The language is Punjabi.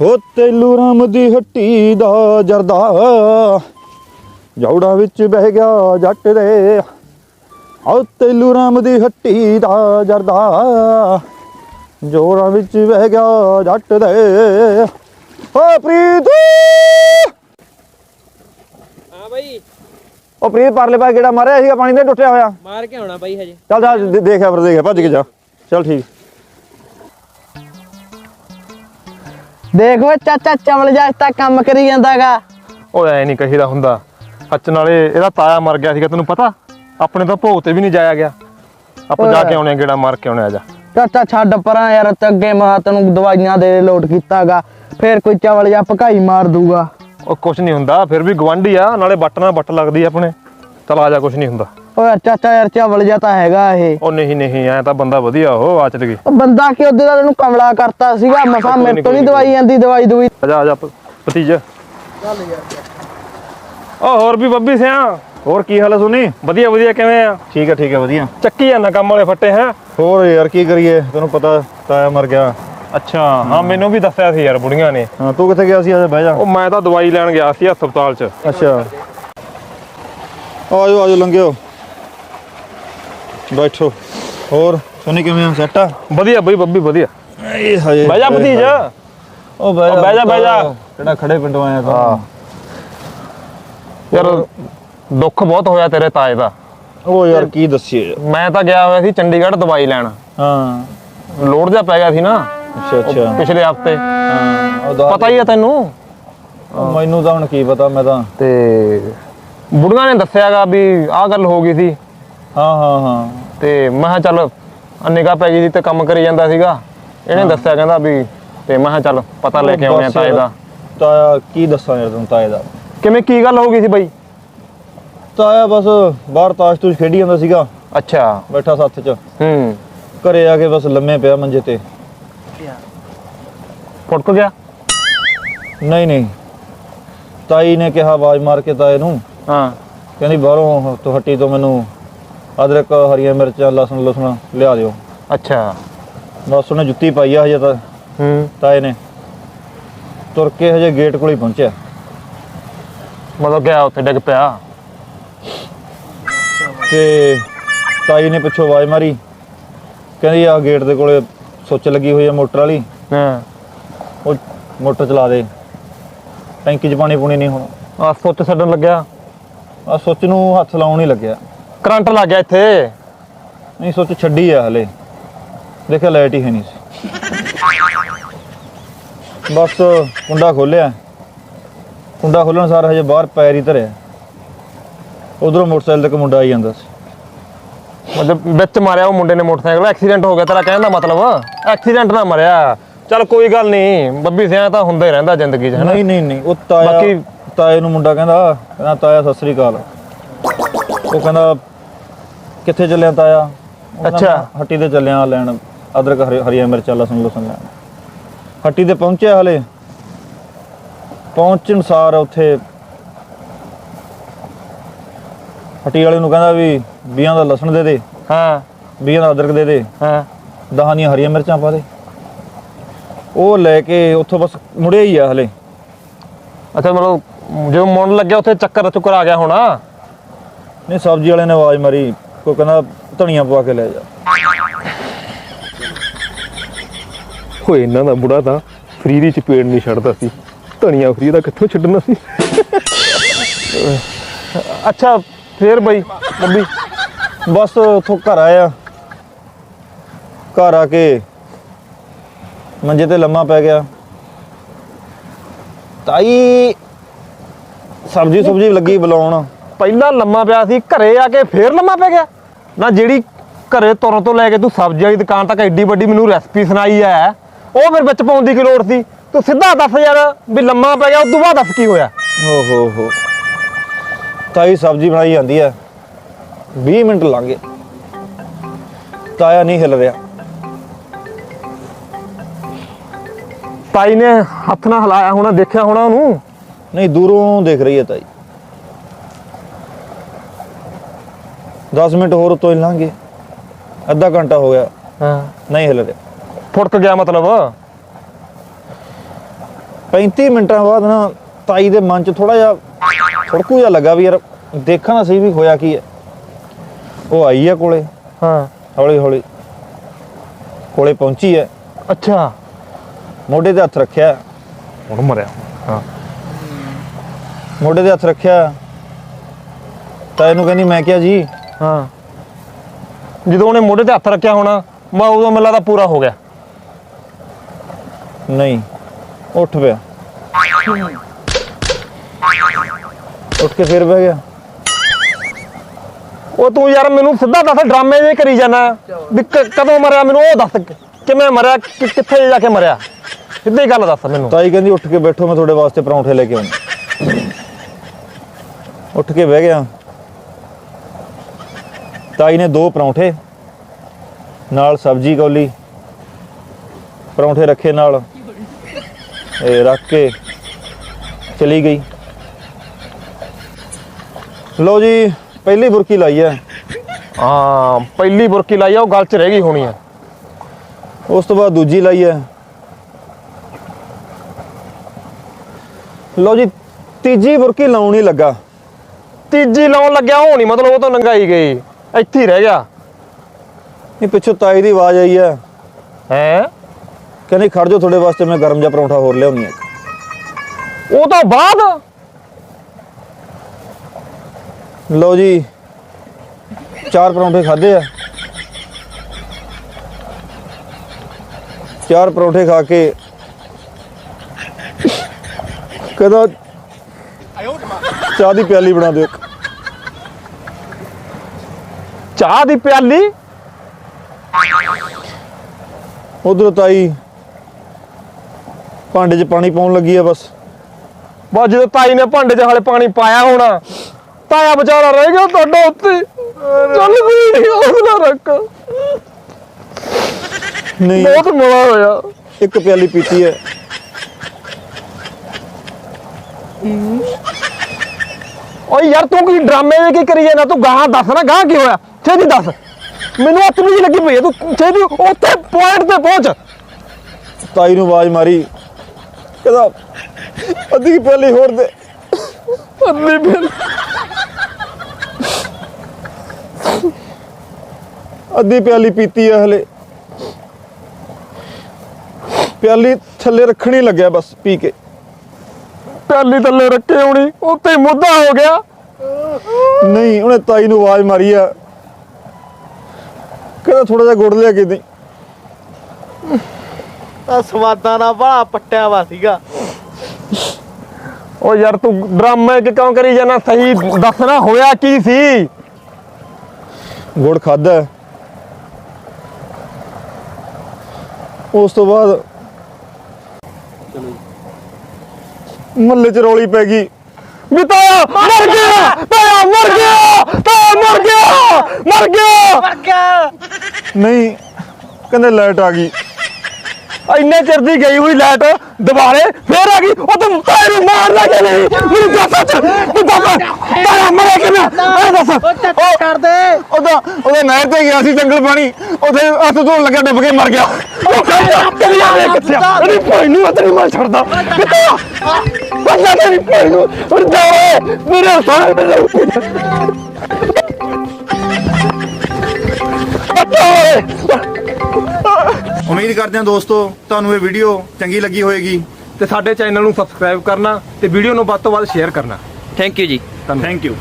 ਹੋ ਤੈਲੂ ਰਾਮ ਦੀ ਹੱਟੀ ਦਾ ਜਰਦਾ। ਜੌੜਾ ਵਿੱਚ ਬਹਿ ਗਿਆ ਜੱਟ ਦੇ। ਹੋ ਤੈਲੂ ਰਾਮ ਦੀ ਹੱਟੀ ਦਾ ਜਰਦਾ। ਜੋੜਾ ਵਿੱਚ ਬਹਿ ਗਿਆ ਜੱਟ ਦੇ। ਓ ਪ੍ਰੀਤ! ਹਾਂ ਬਾਈ। ਓ ਪ੍ਰੀਤ ਪਰਲੇ ਪਾ ਕਿਹੜਾ ਮਾਰਿਆ ਸੀਗਾ ਪਾਣੀ ਦੇ ਟੁੱਟਿਆ ਹੋਇਆ? ਮਾਰ ਕੇ ਆਉਣਾ ਬਾਈ ਹਜੇ। ਚੱਲ ਜਾ ਦੇਖਿਆ ਫਿਰ ਦੇਖਿਆ ਭੱਜ ਕੇ ਜਾ। ਚੱਲ ਠੀਕ। ਦੇਖ ਚਾਚਾ ਚਵਲ ਜਾ ਤਾਂ ਕੰਮ ਕਰੀ ਜਾਂਦਾਗਾ। ਉਹ ਐ ਨਹੀਂ ਕਹੀਦਾ ਹੁੰਦਾ। ਸੱਚ ਨਾਲੇ ਇਹਦਾ ਤਾਇਆ ਮਰ ਗਿਆ ਸੀਗਾ ਤੈਨੂੰ ਪਤਾ? ਆਪਣੇ ਤਾਂ ਭੋਗ ਤੇ ਵੀ ਨਹੀਂ ਜਾਇਆ ਗਿਆ। ਆਪਾਂ ਜਾ ਕੇ ਆਉਣੇ ਆ, ਗੇੜਾ ਮਾਰ ਕੇ ਆਉਣੇ ਆ ਜਾ। ਚਾਚਾ ਛੱਡ ਪਰਾਂ ਯਾਰ ਤੇ ਅੱਗੇ ਮਾ ਤੈਨੂੰ ਦਵਾਈਆਂ ਦੇ ਲੋਟ ਕੀਤਾਗਾ। ਫੇਰ ਕੋਈ ਚਵਲ ਜਾ ਭਕਾਈ ਮਾਰ ਦੂਗਾ ਉਹ ਕੁਛ ਨਹੀਂ ਹੁੰਦਾ ਫਿਰ ਵੀ ਗਵਾਂਢੀ ਆ ਨਾਲੇ ਬੱਟ ਨਾਲ ਬੱਟ ਲੱਗਦੀ ਆ ਆਪਣੇ। ਚਲ ਆ ਜਾ ਕੁਛ ਨਹੀਂ ਹੁੰਦਾ। ਓਏ ਚਾਚਾ ਯਾਰ ਚਵਲ ਜਾ ਤਾਂ ਹੈਗਾ ਇਹ। ਉਹ ਨਹੀਂ ਨਹੀਂ ਐ ਤਾਂ ਬੰਦਾ ਵਧੀਆ ਉਹ ਆਚਰ ਗਈ। ਉਹ ਬੰਦਾ ਕਿ ਉਹਦੇ ਦਾ ਤੈਨੂੰ ਕਮਲਾ ਕਰਤਾ ਸੀਗਾ ਮਸਾ ਮੇਰੇ ਤੋਂ ਨਹੀਂ। ਦਵਾਈ ਜਾਂਦੀ ਦਵਾਈ ਦਵਾਈ। ਆ ਜਾ ਆ ਜਾ ਭ- ਭਤੀਜਾ। ਉਹ ਹੋਰ ਵੀ ਬੱਬੀ ਸਿਆ। ਹੋਰ ਕੀ ਹਾਲ ਸੁਣੀ ਵਧੀਆ ਵਧੀਆ ਕਿਵੇਂ ਆ? ਠੀਕ ਹੈ ਠੀਕ ਹੈ ਵਧੀਆ। ਚੱਕੀ ਜਾਂਦਾ ਕੰਮ ਵਾਲੇ ਫੱਟੇ ਹੈ? ਹੋਰ ਯਾਰ ਕੀ ਕਰੀਏ? ਤੈਨੂੰ ਪਤਾ ਤਾਇਆ ਮਰ ਗਿਆ। ਅੱਛਾ ਹਾਂ ਮੈਨੂੰ ਵੀ ਦੱਸਿਆ ਸੀ ਯਾਰ ਬੁੜੀਆਂ ਨੇ। ਹਾਂ ਤੂੰ ਕਿੱਥੇ ਗਿਆ ਸੀ? ਆ ਬਹਿ ਜਾ। ਉਹ ਮੈਂ ਤਾਂ ਦਵਾਈ ਲੈਣ ਗਿਆ ਸੀ ਹਸਪਤਾਲ 'ਚ। ਅੱਛਾ। ਆਜੋ ਆਜੋ ਲੰਘਿਓ। ਬੈਠੋ। ਹੋਰ ਸੁਣੀ ਕਿਵੇਂ ਆ? ਸੈੱਟ ਆ? ਵਧੀਆ ਬਈ ਬੱਬੀ ਵਧੀਆ। ਇਹ ਹਜੇ ਬਹਿ ਜਾ ਭਤੀਜਾ। ਉਹ ਬਹਿ ਉਹ ਬਹਿ ਜਾ, ਬਹਿ ਜਾ। ਕਿਹੜਾ ਖੜੇ ਪਿੰਡੋਂ ਆਇਆ ਤੂੰ? ਹਾਂ। ਯਾਰ ਦੁੱਖ ਬਹੁਤ ਹੋਇਆ ਤੇਰੇ ਤਾਏ ਦਾ। ਉਹ ਯਾਰ ਕੀ ਦੱਸੀਏ? ਮੈਂ ਤਾਂ ਗਿਆ ਹੋਇਆ ਸੀ ਚੰਡੀਗੜ੍ਹ ਦਵਾਈ ਲੈਣ। ਹਾਂ। ਲੋੜ ਜਾ ਪੈ ਗਿਆ ਸੀ ਨਾ। ਅੱਛਾ ਅੱਛਾ। ਪਿਛਲੇ ਹਫ਼ਤੇ। ਹਾਂ ਪਤਾ ਹੀ ਆ ਤੈਨੂੰ। ਮੈਨੂੰ ਤਾਂ ਹੁਣ ਕੀ ਪਤਾ ਮੈਂ ਤਾਂ। ਤੇ ਬੁੜੀਆਂ ਨੇ ਦੱਸਿਆਗਾ ਵੀ ਆਹ ਗੱਲ ਹੋ ਗਈ ਸੀ। ਹਾਂ ਹਾਂ ਹਾਂ। ਤੇ ਮੈਂ ਕਿਹਾ ਚੱਲ ਨਿਗਾਹ ਪੈ ਗਈ ਸੀ ਤੇ ਕੰਮ ਕਰੀ ਜਾਂਦਾ ਸੀਗਾ। ਇਹਨੇ ਦੱਸਿਆ ਕਹਿੰਦਾ ਵੀ ਤੇ ਮੈਂ ਕਿਹਾ ਚੱਲ ਪਤਾ ਲੈ ਕੇ ਆਉਣੇ ਆ ਬਸ ਤਾਏ ਦਾ। ਤਾਇਆ ਕੀ ਦੱਸਾਂ ਯਾਰ ਤੈਨੂੰ ਤਾਏ ਦਾ? ਕਿਵੇਂ ਕੀ ਗੱਲ ਹੋ ਗਈ ਸੀ ਬਾਈ? ਤਾਇਆ ਬਸ ਬਾਹਰ ਤਾਸ਼ ਤੂਸ਼ ਖੇਡੀ ਜਾਂਦਾ ਸੀਗਾ। ਅੱਛਾ। ਬੈਠਾ ਸੱਥ 'ਚ। ਹੂੰ। ਘਰੇ ਆ ਕੇ ਬਸ ਲੰਮੇ ਪਿਆ ਮੰਜੇ ਤੇ। ਫੁੱਟ ਗਿਆ? ਨਹੀਂ ਨਹੀਂ। ਤਾਈ ਨੇ ਕਿਹਾ ਆਵਾਜ਼ ਮਾਰ ਕੇ ਤਾਏ ਨੂੰ। ਹਾਂ। ਕਹਿੰਦੀ ਬਾਹਰੋਂ ਤੋਂ ਹੱਟੀ ਤੋਂ ਮੈਨੂੰ ਅਦਰਕ ਹਰੀਆਂ ਮਿਰਚਾਂ ਲਸਣ ਲਸਣ ਲਿਆ ਦਿਓ। ਅੱਛਾ। ਬਸ ਉਹਨੇ ਜੁੱਤੀ ਪਾਈ ਆ ਹਜੇ ਤਾਂ। ਹੂੰ। ਤਾਏ ਨੇ ਤੁਰ ਕੇ ਹਜੇ ਗੇਟ ਕੋਲ ਹੀ ਪਹੁੰਚਿਆ। ਮਤਲਬ ਗਿਆ ਉੱਥੇ ਡਿੱਗ ਪਿਆ। ਤੇ ਤਾਈ ਨੇ ਪਿੱਛੋਂ ਆਵਾਜ਼ ਮਾਰੀ। ਕਹਿੰਦੀ ਆ ਗੇਟ ਦੇ ਕੋਲੇ ਸੁੱਚ ਲੱਗੀ ਹੋਈ ਆ ਮੋਟਰ ਵਾਲੀ। ਹਾਂ। ਉਹ ਮੋਟਰ ਚਲਾ ਦੇ। ਟੈਂਕੀ 'ਚ ਪਾਣੀ ਪੂਣੀ ਨਹੀਂ ਹੁਣ। ਆ ਸੁੱਚ ਛੱਡਣ ਲੱਗਿਆ। ਆ ਸੁੱਚ ਨੂੰ ਹੱਥ ਲਾਉਣ ਹੀ ਲੱਗਿਆ। ਕਰੰਟ ਲੱਗ ਗਿਆ ਇੱਥੇ। ਨਹੀਂ ਸੁੱਚ ਛੱਡੀ ਆ ਹਲੇ। ਦੇਖਿਆ ਲਾਈਟ ਹੀ ਹੈ ਨਹੀਂ ਸੀ। ਬਸ ਕੁੰਡਾ ਖੋਲਿਆ ਕੁੰਡਾ ਖੋਲਣ ਸਾਰ ਹਜੇ ਬਾਹਰ ਪੈਰ ਹੀ ਧਰਿਆ। ਉਧਰੋਂ ਮੋਟਰਸਾਈਕਲ ਤੇ ਮੁੰਡਾ ਆਈ ਜਾਂਦਾ ਸੀ। ਮਤਲਬ ਵਿੱਚ ਮਾਰਿਆ ਉਹ ਮੁੰਡੇ ਨੇ ਮੋਟਰਸਾਈਕਲ। ਐਕਸੀਡੈਂਟ ਹੋ ਗਿਆ ਤੇਰਾ ਕਹਿਣ ਦਾ ਮਤਲਬ। ਐਕਸੀਡੈਂਟ ਨਾ ਮਰਿਆ। ਚੱਲ ਕੋਈ ਗੱਲ ਨਹੀਂ ਬੱਬੀ ਸਿਆਂ ਤਾਂ ਹੁੰਦਾ ਹੀ ਰਹਿੰਦਾ ਜ਼ਿੰਦਗੀ 'ਚ ਹਨਾ ਨਹੀਂ ਨਹੀਂ ਨਹੀਂ ਉਹ ਤਾਇਆ ਬਾਕੀ- ਤਾਏ ਨੂੰ ਮੁੰਡਾ ਕਹਿੰਦਾ ਕਹਿੰਦਾ ਤਾਇਆ ਸਤਿ ਸ੍ਰੀ ਅਕਾਲ। ਉਹ ਕਹਿੰਦਾ ਕਿੱਥੇ ਚੱਲਿਆ ਤਾਇਆ? ਉਹ ਕਹਿੰਦਾ, ਅੱਛਾ। "ਮੈਂ ਹੱਟੀ ਤੇ ਚੱਲਿਆ ਲੈਣ ਅਦਰਕ ਹਰੀ- ਹਰੀਆਂ ਮਿਰਚਾਂ ਲਸਣ ਲਸਣ ਲੈਣ। ਹੱਟੀ ਤੇ ਪਹੁੰਚਿਆ ਹਲੇ। ਪਹੁੰਚਣ ਸਾਰ ਉੱਥੇ ਹੱਟੀ ਵਾਲੇ ਨੂੰ ਕਹਿੰਦਾ ਵੀ 20 ਦਾ ਲਸਣ ਦੇ ਦੇ। ਹਾਂ। 20 ਦਾ ਅਦਰਕ ਦੇ ਦੇ। ਹਾਂ। ਦਹਾਂ ਦੀਆਂ ਹਰੀਆਂ ਮਿਰਚਾਂ ਪਾ ਦੇ। ਉਹ ਲੈ ਕੇ ਉੱਥੋਂ ਬਸ ਮੁੜਿਆ ਹੀ ਆ ਹਲੇ। ਅੱਛਾ ਮਤਲਬ ਜੋ ਮੁੰਡ ਲੱਗਿਆ ਉੱਥੇ ਚੱਕਰ ਚੁੱਕਰ ਆ ਗਿਆ ਹੋਣਾ? ਨਹੀਂ ਸਬਜ਼ੀ ਵਾਲੇ ਨੇ ਆਵਾਜ਼ ਮਾਰੀ। ਕੋਈ ਕਹਿੰਦਾ ਧਨੀਆ ਪਵਾ ਕੇ ਲੈ ਜਾ। ਹੋਏ ਇਹਨਾਂ ਦਾ ਬੁੜਾ ਤਾਂ ਫਰੀ ਦੀ ਚਪੇੜ ਨਹੀਂ ਛੱਡਦਾ ਸੀ। ਧਣੀਆਂ ਫਰੀ ਦਾ ਕਿੱਥੋਂ ਛੱਡਣਾ ਸੀ? ਅੱਛਾ ਫੇਰ ਬਈ ਬੱਬੀ ਬਸ ਉੱਥੋਂ ਘਰ ਆਇਆ ਘਰ ਆ ਕੇ ਮੰਜੇ ਤੇ ਲੰਮਾ ਪੈ ਗਿਆ। ਤਾਈ ਸਬਜ਼ੀ ਸੁਬਜੀ ਲੱਗੀ ਬੁਲਾਉਣ। ਪਹਿਲਾਂ ਲੰਮਾ ਪਿਆ ਸੀ ਘਰੇ ਆ ਕੇ ਫੇਰ ਲੰਮਾ ਪੈ ਗਿਆ। ਨਾ ਜਿਹੜੀ ਘਰੇ ਤੁਰਨ ਤੋਂ ਲੈ ਕੇ ਤੂੰ ਸਬਜ਼ੀ ਵਾਲੀ ਦੁਕਾਨ ਤੱਕ ਐਡੀ ਵੱਡੀ ਮੈਨੂੰ ਰੈਸਪੀ ਸੁਣਾਈ ਐ ਉਹ ਫਿਰ ਵਿੱਚ ਪਾਉਣ ਦੀ ਕੀ ਲੋੜ ਸੀ? ਤੂੰ ਸਿੱਧਾ ਦੱਸ ਯਾਰ ਵੀ ਲੰਮਾ ਪੈ ਗਿਆ ਉਸ ਤੋਂ ਬਾਅਦ ਦੱਸ ਕੀ ਹੋਇਆ? ਓ ਹੋ। ਹੋ ਤਾਈ ਸਬਜ਼ੀ ਬਣਾਈ ਜਾਂਦੀ ਆ 20 ਮਿੰਟ ਲੰਘ ਗਏ। ਤਾਇਆ ਨਹੀਂ ਹਿਲ ਰਿਹਾ। ਤਾਈ ਨੇ ਹੱਥ ਨਾਲ ਹਿਲਾਇਆ ਹੋਣਾ ਦੇਖਿਆ ਹੋਣਾ ਉਹਨੂੰ? ਨਹੀਂ ਦੂਰੋਂ ਦੇਖ ਰਹੀ ਹੈ ਤਾਈ। 10 ਮਿੰਟ ਹੋਰ ਉੱਤੋਂ ਹੀ ਅੱਧਾ ਘੰਟਾ ਹੋ ਗਿਆ। ਹਾਂ। ਨਹੀਂ ਹਿਲ ਰਿਹਾ ਫੁੜਕ ਗਿਆ ਮਤਲਬ? 35 ਮਿੰਟਾਂ ਬਾਅਦ ਨਾ ਤਾਈ ਦੇ ਮਨ 'ਚ ਥੋੜਾ ਜਿਹਾ ਖੜਕੂ ਜਿਹਾ ਲੱਗਾ ਵੀ ਯਾਰ ਦੇਖਾਂ ਨਾ ਸਹੀ ਵੀ ਹੋਇਆ ਕੀ ਹੈ। ਉਹ ਆਈ ਆ ਕੋਲੇ। ਹਾਂ। ਹੌਲੀ ਹੌਲੀ ਕੋਲੇ ਪਹੁੰਚੀ ਹੈ। ਅੱਛਾ। ਮੋਢੇ ਤੇ ਹੱਥ ਰੱਖਿਆ। ਹੁਣ ਮਰਿਆ। ਹਾਂ। ਮੋਢੇ ਤੇ ਹੱਥ ਰੱਖਿਆ। ਤਾਂ ਇਹਨੂੰ ਕਹਿੰਦੀ ਮੈਂ ਕਿਹਾ ਜੀ ਹਾਂ। ਜਦੋਂ ਉਹਨੇ ਮੋਢੇ ਤੇ ਹੱਥ ਰੱਖਿਆ ਹੋਣਾ ਮੈਂ ਉਦੋਂ ਮੈਨੂੰ ਲੱਗਦਾ ਪੂਰਾ ਹੋ ਗਿਆ। ਨਹੀਂ ਉੱਠ ਪਿਆ। ਉੱਠ ਕੇ ਫਿਰ ਬਹਿ ਗਿਆ। ਉਹ ਤੂੰ ਯਾਰ ਮੈਨੂੰ ਸਿੱਧਾ ਦੱਸ ਡਰਾਮੇ ਜੇ ਕਰੀ ਜਾਣਾ ਵੀ ਕ- ਕਦੋਂ ਮਰਿਆ ਮੈਨੂੰ ਉਹ ਦੱਸ ਕਿ- ਕਿਵੇਂ ਮਰਿਆ ਕਿ- ਕਿੱਥੇ ਜਾ ਕੇ ਮਰਿਆ। ਸਿੱਧੀ ਗੱਲ ਦੱਸ ਮੈਨੂੰ। ਤਾਈ ਕਹਿੰਦੀ ਉੱਠ ਕੇ ਬੈਠੋ ਮੈਂ ਤੁਹਾਡੇ ਵਾਸਤੇ ਪਰੌਂਠੇ ਲੈ ਕੇ ਆਉਂ ਉੱਠ ਕੇ ਬਹਿ ਗਿਆ। ਤਾਈ ਨੇ ਦੋ ਪਰੌਂਠੇ ਨਾਲ ਸਬਜ਼ੀ ਕੌਲੀ ਪਰੌਂਠੇ ਰੱਖੇ ਨਾਲ ਇਹ ਰੱਖ ਕੇ ਚਲੀ ਗਈ। ਲਓ ਜੀ ਪਹਿਲੀ ਬੁਰਕੀ ਲਾਈ ਹੈ। ਹਾਂ ਪਹਿਲੀ ਬੁਰਕੀ ਲਾਈ ਆ ਉਹ ਗਲ 'ਚ ਰਹਿ ਗਈ ਹੋਣੀ ਆ। ਉਸ ਤੋਂ ਬਾਅਦ ਦੂਜੀ ਲਾਈ ਹੈ। ਲਓ ਜੀ ਤੀਜੀ ਬੁਰਕੀ ਲਾਉਣ ਹੀ ਲੱਗਾ। ਤੀਜੀ ਲਾਉਣ ਲੱਗਿਆ ਨਹੀਂ ਮਤਲਬ ਉਹ ਤਾਂ ਨੰਗਾਈ ਗਈ। ਇੱਥੇ ਹੀ ਰਹਿ ਗਿਆ। ਇਹ ਪਿੱਛੋਂ ਤਾਈ ਦੀ ਆਵਾਜ਼ ਆਈ ਹੈ। ਹੈ? ਕਹਿੰਦੇ ਖੜ ਜਾਓ ਤੁਹਾਡੇ ਵਾਸਤੇ ਮੈਂ ਗਰਮ ਜਿਹਾ ਪਰੌਂਠਾ ਹੋਰ ਲਿਆਉਣੀ ਹੈ ਉਹ ਤੋਂ ਬਾਅਦ? ਲਓ ਜੀ ਚਾਰ ਪਰੌਂਠੇ ਖਾਦੇ ਆ। ਚਾਰ ਪਰੌਂਠੇ ਖਾ ਕੇ ਕਹਿੰਦਾ ਚਾਹ ਦੀ ਪਿਆਲੀ ਬਣਾ ਦਿਓ ਇੱਕ। ਚਾਹ ਦੀ ਪਿਆਲੀ। ਉਧਰ ਤਾਈ ਭਾਂਡੇ 'ਚ ਪਾਣੀ ਪਾਉਣ ਲੱਗੀ ਆ ਬਸ। ਬਸ ਜਦੋਂ ਤਾਈ ਨੇ ਭਾਂਡੇ 'ਚ ਹਲੇ ਪਾਣੀ ਪਾਇਆ ਹੋਣਾ ਤਾਇਆ ਵਿਚਾਰਾ ਰਹਿ ਗਿਆ ਤੁਹਾਡਾ ਉੱਤੇ। ਚੱਲ ਕੋਈ ਉਸ ਨਾ ਰੱਖ। ਨਹੀਂ। ਬਹੁਤ ਮਜ਼ਾ ਹੋਇਆ। ਇੱਕ ਪਿਆਲੀ ਪੀਤੀ ਹੈ ਓਏ ਯਾਰ ਤੂੰ ਕੀ ਡਰਾਮੇ ਦੇ ਕੀ ਕਰੀ ਜਾਂਦਾ ਤੂੰ ਗਾਹਾਂ ਦੱਸ ਨਾ ਗਾਹਾਂ ਕੀ ਹੋਇਆ? ਛੇਤੀ ਦੱਸ। ਮੈਨੂੰ ਹੱਥ ਨਹੀਂ ਲੱਗੀ ਪਈ ਹੈ, ਤੂੰ ਛੇਤੀ ਉੱਥੇ ਪੁਆਇੰਟ ਤੇ ਪਹੁੰਚ। ਤਾਈ ਨੂੰ ਆਵਾਜ਼ ਮਾਰੀ। ਕਹਿੰਦਾ ਅੱਧੀ ਕੁ ਪਿਆਲੀ ਹੋਰ ਦੇ। ਅੱਲੀ ਬਿਲ ਅੱਧੀ ਪਿਆਲੀ ਪੀਤੀ ਹੈ ਹਲੇ। ਪਿਆਲੀ ਥੱਲੇ ਰੱਖਣੀ ਲੱਗਿਆ ਬਸ ਪੀ ਕੇ। ਪਿਆਲੀ ਥੱਲੇ ਰੱਖੇ ਹੋਣੀ ਉੱਤੇ ਮੁੱਦਾ ਹੋ ਗਿਆ। ਨਹੀਂ ਉਹਨੇ ਤਾਈ ਨੂੰ ਆਵਾਜ਼ ਮਾਰੀ ਆ। ਕਹਿੰਦਾ ਥੋੜਾ ਜਿਹਾ ਗੁੜ ਲਿਆ ਕੇ ਦੇ ਆ ਸਵਾਦਾਂ ਨਾਲ ਬੜਾ ਪੱਟਿਆ ਵਾ ਸੀਗਾ। ਓ ਯਾਰ ਤੂੰ ਡਰਾਮੇ ਕਿ ਕਿਉਂ ਕਰੀ ਜਾਣਾ ਸਹੀ ਦੱਸਣਾ ਹੋਇਆ ਕੀ ਸੀ? ਗੁੜ ਖਾਦਾ ਉਸ ਤੋਂ ਬਾਅਦ ਮੱਲੇ 'ਚ ਰੌਲੀ ਪੈ ਗਈ। ਵੀ ਤਾਇਆ ਮਰ ਗਿਆ। ਤਾਇਆ ਮਰ ਗਿਆ। ਤਾਇਆ ਮਰ ਗਿਆ। ਮਰ ਗਿਆ। ਨਹੀਂ ਕਹਿੰਦੇ ਲਾਈਟ ਆ ਗਈ। ਇੰਨੇ ਚਿਰ ਦੀ ਗਈ ਹੋਈ ਲਾਈਟ ਦੁਬਾਰੇ ਫੇਰ ਆ ਗਈ। ਉਹ ਤੂੰ ਤਾਇਆ ਨੂੰ ਮਾਰ ਲੱਗੇ ਨਹੀਂ ਮੈਨੂੰ ਦੱਸ ਤੂੰ ਦੱਸ। ਤਾਇਆ ਮਰਿਆ ਕਿਵੇਂ? ਐ ਦੱਸ। ਉਹ ਕਰ ਦੇ ਉਹਦਾ ਉਹਦੇ ਨਹਿਰ ਤੇ ਗਿਆ ਸੀ ਜੰਗਲ ਪਾਣੀ ਉੱਥੇ ਹੱਥ ਧੋਣ ਲੱਗਿਆ ਡੁੱਬ ਕੇ ਮਰ ਗਿਆ। ਉਹ ਕਹਿੰਦਾ ਤੇਰੀ ਆਵੇ ਕਿੱਥੇ ਆ। ਅਰੇ ਭਾਈ ਨੂੰ ਅਤਰੀ ਮੈਂ ਛੱਡਦਾ। ਕਿੱਥੇ ਆ? ਬੰਦਾ ਤੇਰੀ ਭਾਈ ਨੂੰ ਉਰ ਜਾ ਓਏ। ਮੇਰੇ ਸਾਹ ਮੇਰੇ ਉਮੀਦ ਕਰਦੇ ਹਾਂ ਦੋਸਤੋ ਤੁਹਾਨੂੰ ਇਹ ਵੀਡੀਓ ਚੰਗੀ ਲੱਗੀ ਹੋਵੇਗੀ। ਤੇ ਸਾਡੇ ਚੈਨਲ ਨੂੰ ਸਬਸਕ੍ਰਾਈਬ ਕਰਨਾ ਤੇ ਵੀਡੀਓ ਨੂੰ ਵੱਧ ਤੋਂ ਵੱਧ ਸ਼ੇਅਰ ਕਰਨਾ। Thank you ji. Thank you